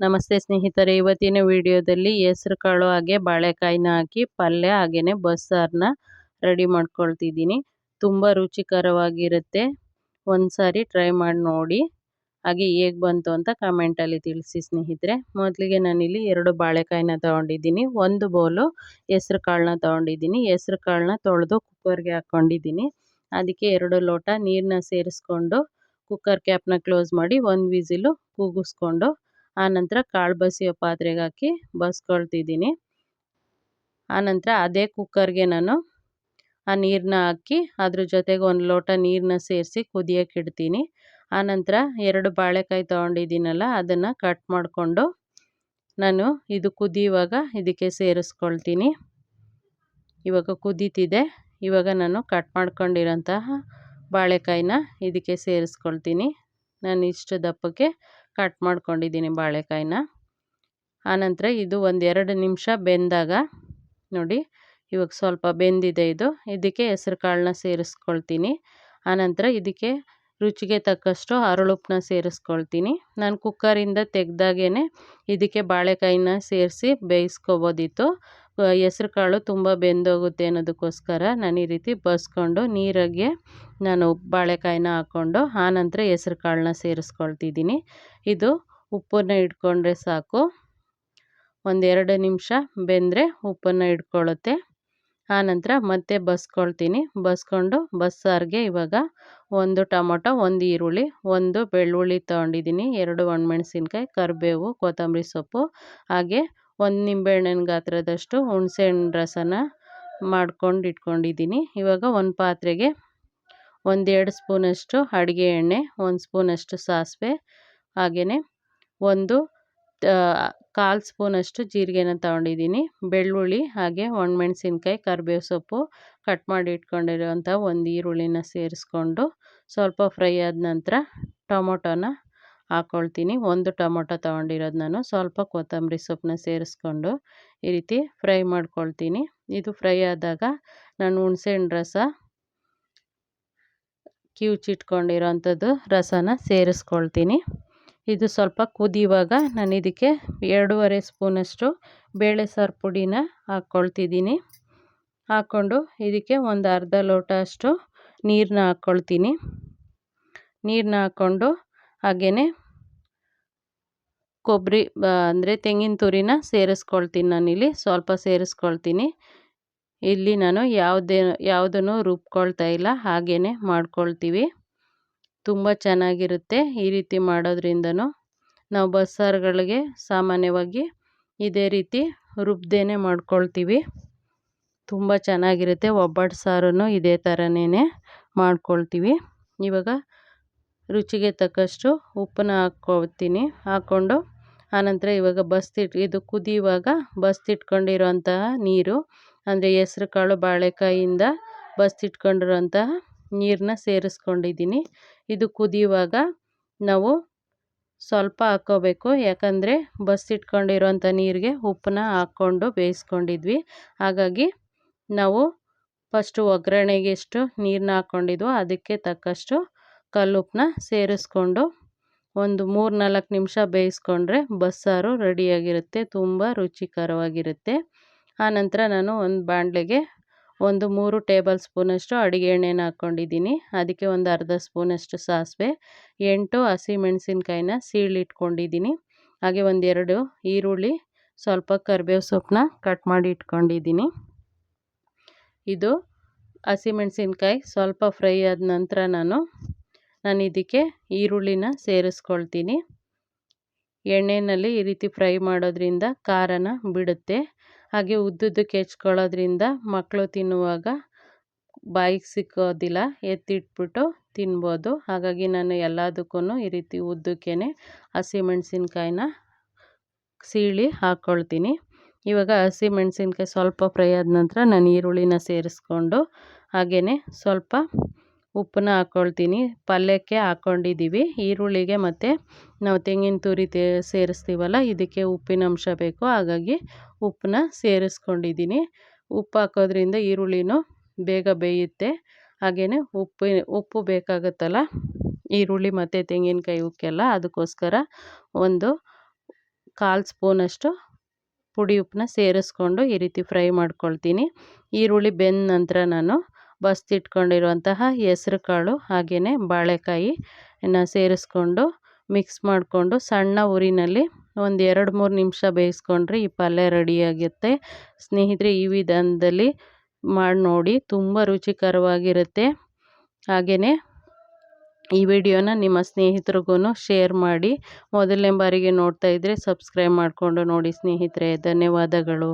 ನಮಸ್ತೆ ಸ್ನೇಹಿತರೆ, ಇವತ್ತಿನ ವಿಡಿಯೋದಲ್ಲಿ ಹೆಸರು ಕಾಳು ಹಾಗೆ ಬಾಳೆಕಾಯಿನ ಹಾಕಿ ಪಲ್ಯ ಹಾಗೆಯೇ ಬಸ್ಸಾರನ್ನ ರೆಡಿ ಮಾಡ್ಕೊಳ್ತಿದ್ದೀನಿ. ತುಂಬ ರುಚಿಕರವಾಗಿರುತ್ತೆ. ಒಂದು ಸಾರಿ ಟ್ರೈ ಮಾಡಿ ನೋಡಿ. ಹಾಗೆ ಹೇಗೆ ಬಂತು ಅಂತ ಕಮೆಂಟಲ್ಲಿ ತಿಳಿಸಿ ಸ್ನೇಹಿತರೆ. ಮೊದಲಿಗೆ ನಾನಿಲ್ಲಿ ಎರಡು ಬಾಳೆಕಾಯಿನ ತೊಗೊಂಡಿದ್ದೀನಿ. ಒಂದು ಬೌಲು ಹೆಸ್ರು ಕಾಳನ್ನ ತೊಗೊಂಡಿದ್ದೀನಿ. ಹೆಸ್ರು ಕಾಳನ್ನ ತೊಳೆದು ಕುಕ್ಕರ್ಗೆ ಹಾಕ್ಕೊಂಡಿದ್ದೀನಿ. ಅದಕ್ಕೆ ಎರಡು ಲೋಟ ನೀರನ್ನ ಸೇರಿಸ್ಕೊಂಡು ಕುಕ್ಕರ್ ಕ್ಯಾಪ್ನ ಕ್ಲೋಸ್ ಮಾಡಿ ಒಂದು ವಿಸಿಲು ಕೂಗಿಸ್ಕೊಂಡು ಆನಂತರ ಕಾಳು ಬಸಿಯೋ ಪಾತ್ರೆಗೆ ಹಾಕಿ ಬಸ್ಕೊಳ್ತಿದ್ದೀನಿ. ಆನಂತರ ಅದೇ ಕುಕ್ಕರ್ಗೆ ನಾನು ಆ ನೀರನ್ನ ಹಾಕಿ ಅದ್ರ ಜೊತೆಗೆ ಒಂದು ಲೋಟ ನೀರನ್ನ ಸೇರಿಸಿ ಕುದಿಯೋಕೆ ಇಡ್ತೀನಿ. ಆನಂತರ ಎರಡು ಬಾಳೆಕಾಯಿ ತೊಗೊಂಡಿದ್ದೀನಲ್ಲ ಅದನ್ನು ಕಟ್ ಮಾಡಿಕೊಂಡು ನಾನು ಇದು ಕುದಿಯುವಾಗ ಇದಕ್ಕೆ ಸೇರಿಸ್ಕೊಳ್ತೀನಿ. ಇವಾಗ ಕುದೀತಿದೆ. ಇವಾಗ ನಾನು ಕಟ್ ಮಾಡ್ಕೊಂಡಿರೋಂತಹ ಬಾಳೆಕಾಯಿನ ಇದಕ್ಕೆ ಸೇರಿಸ್ಕೊಳ್ತೀನಿ. ನಾನು ಇಷ್ಟು ದಪ್ಪಕ್ಕೆ ಕಟ್ ಮಾಡ್ಕೊಂಡಿದ್ದೀನಿ ಬಾಳೆಕಾಯಿನ. ಆನಂತರ ಇದು ಒಂದು ಎರಡು ನಿಮಿಷ ಬೆಂದಾಗ, ನೋಡಿ, ಇವಾಗ ಸ್ವಲ್ಪ ಬೆಂದಿದೆ ಇದು. ಇದಕ್ಕೆ ಹೆಸ್ರು ಕಾಳನ್ನ ಸೇರಿಸ್ಕೊಳ್ತೀನಿ. ಆನಂತರ ಇದಕ್ಕೆ ರುಚಿಗೆ ತಕ್ಕಷ್ಟು ಅರಳುಪ್ಪನ್ನ ಸೇರಿಸ್ಕೊಳ್ತೀನಿ. ನಾನು ಕುಕ್ಕರಿಂದ ತೆಗ್ದಾಗೇ ಇದಕ್ಕೆ ಬಾಳೆಕಾಯಿನ ಸೇರಿಸಿ ಬೇಯಿಸ್ಕೊಬೋದಿತ್ತು. ಹೆಸ್ರು ಕಾಳು ತುಂಬ ಬೆಂದೋಗುತ್ತೆ ಅನ್ನೋದಕ್ಕೋಸ್ಕರ ನಾನು ಈ ರೀತಿ ಬಸ್ಕೊಂಡು ನೀರಿಗೆ ನಾನು ಬಾಳೆಕಾಯಿನ ಹಾಕ್ಕೊಂಡು ಆನಂತರ ಹೆಸ್ರು ಕಾಳನ್ನ ಸೇರಿಸ್ಕೊಳ್ತಿದ್ದೀನಿ. ಇದು ಉಪ್ಪನ್ನು ಇಟ್ಕೊಂಡ್ರೆ ಸಾಕು. ಒಂದೆರಡು ನಿಮಿಷ ಬೆಂದರೆ ಉಪ್ಪನ್ನು ಇಟ್ಕೊಳ್ಳುತ್ತೆ ಆನಂತರ ಮತ್ತೆ ಬಸ್ಕೊಳ್ತೀನಿ. ಬಸ್ಕೊಂಡು ಬಸ್ಸಾರಿಗೆ ಇವಾಗ ಒಂದು ಟೊಮೊಟೊ, ಒಂದು ಈರುಳ್ಳಿ, ಒಂದು ಬೆಳ್ಳುಳ್ಳಿ ತೊಗೊಂಡಿದ್ದೀನಿ. ಎರಡು ಒಣಮೆಣಸಿನ್ಕಾಯಿ, ಕರಿಬೇವು, ಕೊತ್ತಂಬರಿ ಸೊಪ್ಪು ಹಾಗೆ ಒಂದು ನಿಂಬೆಹಣ್ಣಿನ ಗಾತ್ರದಷ್ಟು ಹುಣಸೆಹಣ್ಣು ರಸನ ಮಾಡ್ಕೊಂಡು ಇಟ್ಕೊಂಡಿದ್ದೀನಿ ಇವಾಗ ಒಂದು ಪಾತ್ರೆಗೆ ಒಂದೆರಡು ಸ್ಪೂನಷ್ಟು ಅಡುಗೆ ಎಣ್ಣೆ, ಒಂದು ಸ್ಪೂನಷ್ಟು ಸಾಸಿವೆ ಹಾಗೆಯೇ ಒಂದು ಕಾಲು ಸ್ಪೂನಷ್ಟು ಜೀರಿಗೆನ ತೊಗೊಂಡಿದ್ದೀನಿ. ಬೆಳ್ಳುಳ್ಳಿ ಹಾಗೆ ಒಣಮೆಣ್ಸಿನ್ಕಾಯಿ, ಕರಿಬೇವು ಸೊಪ್ಪು ಕಟ್ ಮಾಡಿ ಇಟ್ಕೊಂಡಿರುವಂಥ ಒಂದು ಈರುಳ್ಳಿನ ಸೇರಿಸ್ಕೊಂಡು ಸ್ವಲ್ಪ ಫ್ರೈ ಆದ ನಂತರ ಟೊಮೊಟೊನ ಹಾಕ್ಕೊಳ್ತೀನಿ ಒಂದು ಟೊಮೊಟೊ ತೊಗೊಂಡಿರೋದು ನಾನು. ಸ್ವಲ್ಪ ಕೊತ್ತಂಬರಿ ಸೊಪ್ಪನ್ನ ಸೇರಿಸ್ಕೊಂಡು ಈ ರೀತಿ ಫ್ರೈ ಮಾಡ್ಕೊಳ್ತೀನಿ. ಇದು ಫ್ರೈ ಆದಾಗ ನಾನು ಹುಣಸೆಹಣ್ಣು ರಸ ಕಿವುಚಿಟ್ಕೊಂಡಿರೋ ಅಂಥದ್ದು ರಸನ ಸೇರಿಸ್ಕೊಳ್ತೀನಿ. ಇದು ಸ್ವಲ್ಪ ಕುದಿಯುವಾಗ ನಾನು ಇದಕ್ಕೆ ಎರಡೂವರೆ ಸ್ಪೂನಷ್ಟು ಬೇಳೆ ಸಾರು ಪುಡಿನ ಹಾಕ್ಕೊಳ್ತಿದ್ದೀನಿ ಹಾಕ್ಕೊಂಡು ಇದಕ್ಕೆ ಒಂದು ಅರ್ಧ ಲೋಟ ಅಷ್ಟು ನೀರನ್ನ ಹಾಕ್ಕೊಳ್ತೀನಿ ನೀರನ್ನ ಹಾಕ್ಕೊಂಡು ಹಾಗೆಯೇ ಕೊಬ್ಬರಿ ಅಂದರೆ ತೆಂಗಿನ ತುರಿನ ಸೇರಿಸ್ಕೊಳ್ತೀನಿ ನಾನಿಲ್ಲಿ, ಸ್ವಲ್ಪ ಸೇರಿಸ್ಕೊಳ್ತೀನಿ. ಇಲ್ಲಿ ನಾನು ಯಾವುದೇ, ಯಾವುದನ್ನು ರುಬ್ಕೊಳ್ತಾ ಇಲ್ಲ ಹಾಗೇ ಮಾಡ್ಕೊಳ್ತೀವಿ. ತುಂಬ ಚೆನ್ನಾಗಿರುತ್ತೆ ಈ ರೀತಿ ಮಾಡೋದ್ರಿಂದನೂ. ನಾವು ಬಸ್ಸಾರುಗಳಿಗೆ ಸಾಮಾನ್ಯವಾಗಿ ಇದೇ ರೀತಿ ರುಬ್ದೇನೆ ಮಾಡ್ಕೊಳ್ತೀವಿ. ತುಂಬ ಚೆನ್ನಾಗಿರುತ್ತೆ, ಒಬ್ಬಟ್ಟು ಸಾರು ಇದೇ ಥರನೇ ಮಾಡ್ಕೊಳ್ತೀವಿ. ಇವಾಗ ರುಚಿಗೆ ತಕ್ಕಷ್ಟು ಉಪ್ಪನ್ನ ಹಾಕ್ಕೊಳ್ತೀನಿ ಹಾಕ್ಕೊಂಡು ಆನಂತರ ಇವಾಗ ಬಸ್ದಿಟ್ಟು ಇದು ಕುದಿಯುವಾಗ ಬಸ್ದಿಟ್ಕೊಂಡಿರುವಂತಹ ನೀರು, ಅಂದರೆ ಹೆಸ್ರು ಕಾಳು ಬಾಳೆಕಾಯಿಯಿಂದ ಬಸ್ದಿಟ್ಕೊಂಡಿರುವಂತಹ ನೀರನ್ನ ಸೇರಿಸ್ಕೊಂಡಿದ್ದೀನಿ. ಇದು ಕುದಿಯುವಾಗ ನಾವು ಸ್ವಲ್ಪ ಹಾಕ್ಕೋಬೇಕು ಯಾಕಂದರೆ ಬಸ್ದಿಟ್ಕೊಂಡಿರೋಂಥ ನೀರಿಗೆ ಉಪ್ಪನ್ನ ಹಾಕ್ಕೊಂಡು ಬೇಯಿಸ್ಕೊಂಡಿದ್ವಿ. ಹಾಗಾಗಿ ನಾವು ಫಸ್ಟು ಒಗ್ಗರಣೆಗೆ ಎಷ್ಟು ನೀರನ್ನ ಹಾಕ್ಕೊಂಡಿದ್ವೋ ಅದಕ್ಕೆ ತಕ್ಕಷ್ಟು ಕಲ್ಲುಪ್ಪನ್ನ ಸೇರಿಸ್ಕೊಂಡು ಒಂದು ಮೂರು ನಾಲ್ಕು ನಿಮಿಷ ಬೇಯಿಸ್ಕೊಂಡ್ರೆ ಬಸ್ಸಾರು ರೆಡಿಯಾಗಿರುತ್ತೆ, ತುಂಬ ರುಚಿಕರವಾಗಿರುತ್ತೆ. ಆನಂತರ ನಾನು ಒಂದು ಬಾಣಲೆಗೆ ಒಂದು ಮೂರು ಟೇಬಲ್ ಸ್ಪೂನಷ್ಟು ಅಡುಗೆ ಎಣ್ಣೆನ ಹಾಕ್ಕೊಂಡಿದ್ದೀನಿ. ಅದಕ್ಕೆ ಒಂದು ಅರ್ಧ ಸ್ಪೂನಷ್ಟು ಸಾಸಿವೆ, ಎಂಟು ಹಸಿಮೆಣಸಿನ್ಕಾಯಿನ ಸೀಳಿಟ್ಕೊಂಡಿದ್ದೀನಿ. ಹಾಗೆ ಒಂದೆರಡು ಈರುಳ್ಳಿ, ಸ್ವಲ್ಪ ಕರಿಬೇವು ಸೊಪ್ಪನ್ನ ಕಟ್ ಮಾಡಿ ಇಟ್ಕೊಂಡಿದ್ದೀನಿ. ಇದು ಹಸಿಮೆಣಸಿನ್ಕಾಯಿ ಸ್ವಲ್ಪ ಫ್ರೈ ಆದ ನಂತರ ನಾನು ನಾನು ಇದಕ್ಕೆ ಈರುಳ್ಳಿನ ಸೇರಿಸ್ಕೊಳ್ತೀನಿ. ಎಣ್ಣೆಯಲ್ಲಿ ಈ ರೀತಿ ಫ್ರೈ ಮಾಡೋದ್ರಿಂದ ಖಾರನ ಬಿಡುತ್ತೆ. ಹಾಗೆ ಉದ್ದುದ್ದಕ್ಕೆ ಹೆಚ್ಕೊಳ್ಳೋದ್ರಿಂದ ಮಕ್ಕಳು ತಿನ್ನುವಾಗ ಬಾಯಿಗೆ ಸಿಕ್ಕೋದಿಲ್ಲ, ಎತ್ತಿಟ್ಬಿಟ್ಟು ತಿನ್ಬೋದು. ಹಾಗಾಗಿ ನಾನು ಎಲ್ಲದಕ್ಕೂ ಈ ರೀತಿ ಉದ್ದಕ್ಕೇ ಹಸಿಮೆಣಸಿನ್ಕಾಯಿನ ಸೀಳಿ ಹಾಕ್ಕೊಳ್ತೀನಿ. ಇವಾಗ ಹಸಿಮೆಣ್ಸಿನ್ಕಾಯಿ ಸ್ವಲ್ಪ ಫ್ರೈ ಆದ ನಂತರ ನಾನು ಈರುಳ್ಳಿನ ಸೇರಿಸ್ಕೊಂಡು ಹಾಗೆಯೇ ಸ್ವಲ್ಪ ಉಪ್ಪನ್ನ ಹಾಕ್ಕೊಳ್ತೀನಿ ಪಲ್ಯಕ್ಕೆ ಹಾಕ್ಕೊಂಡಿದ್ದೀವಿ ಈರುಳ್ಳಿಗೆ ಮತ್ತು ನಾವು ತೆಂಗಿನ ತುರಿ ತೇ, ಸೇರಿಸ್ತೀವಲ್ಲ, ಇದಕ್ಕೆ ಉಪ್ಪಿನ ಅಂಶ ಬೇಕು. ಹಾಗಾಗಿ ಉಪ್ಪನ್ನ ಸೇರಿಸ್ಕೊಂಡಿದ್ದೀನಿ. ಉಪ್ಪು ಹಾಕೋದ್ರಿಂದ ಈರುಳ್ಳಿನೂ ಬೇಗ ಬೇಯುತ್ತೆ. ಹಾಗೆಯೇ ಉಪ್ಪು ಉಪ್ಪು ಬೇಕಾಗುತ್ತಲ್ಲ, ಈರುಳ್ಳಿ ಮತ್ತು ತೆಂಗಿನಕಾಯಿ ಉಕ್ಕೆಲ್ಲ, ಅದಕ್ಕೋಸ್ಕರ ಒಂದು ಕಾಲು ಸ್ಪೂನಷ್ಟು ಪುಡಿ ಉಪ್ಪನ್ನ ಸೇರಿಸ್ಕೊಂಡು ಈ ರೀತಿ ಫ್ರೈ ಮಾಡ್ಕೊಳ್ತೀನಿ. ಈರುಳ್ಳಿ ಬೆಂದ ನಂತರ ನಾನು ಬಸ್ತಿಟ್ಕೊಂಡಿರುವಂತಹ ಹೆಸ್ರು ಕಾಳು ಹಾಗೆಯೇ ಬಾಳೆಕಾಯಿನ ಸೇರಿಸ್ಕೊಂಡು ಮಿಕ್ಸ್ ಮಾಡಿಕೊಂಡು ಸಣ್ಣ ಉರಿನಲ್ಲಿ ಒಂದು ಎರಡು ಮೂರು ನಿಮಿಷ ಬೇಯಿಸ್ಕೊಂಡ್ರೆ ಈ ಪಲ್ಯ ರೆಡಿಯಾಗುತ್ತೆ. ಸ್ನೇಹಿತರೆ, ಈ ವಿಧಾನದಲ್ಲಿ ಮಾಡಿ ನೋಡಿ, ತುಂಬ ರುಚಿಕರವಾಗಿರುತ್ತೆ. ಹಾಗೆಯೇ ಈ ವಿಡಿಯೋನ ನಿಮ್ಮ ಸ್ನೇಹಿತರಿಗೂ ಶೇರ್ ಮಾಡಿ. ಮೊದಲನೇ ಬಾರಿಗೆ ನೋಡ್ತಾ ಇದ್ದರೆ ಸಬ್ಸ್ಕ್ರೈಬ್ ಮಾಡಿಕೊಂಡು ನೋಡಿ ಸ್ನೇಹಿತರೆ. ಧನ್ಯವಾದಗಳು.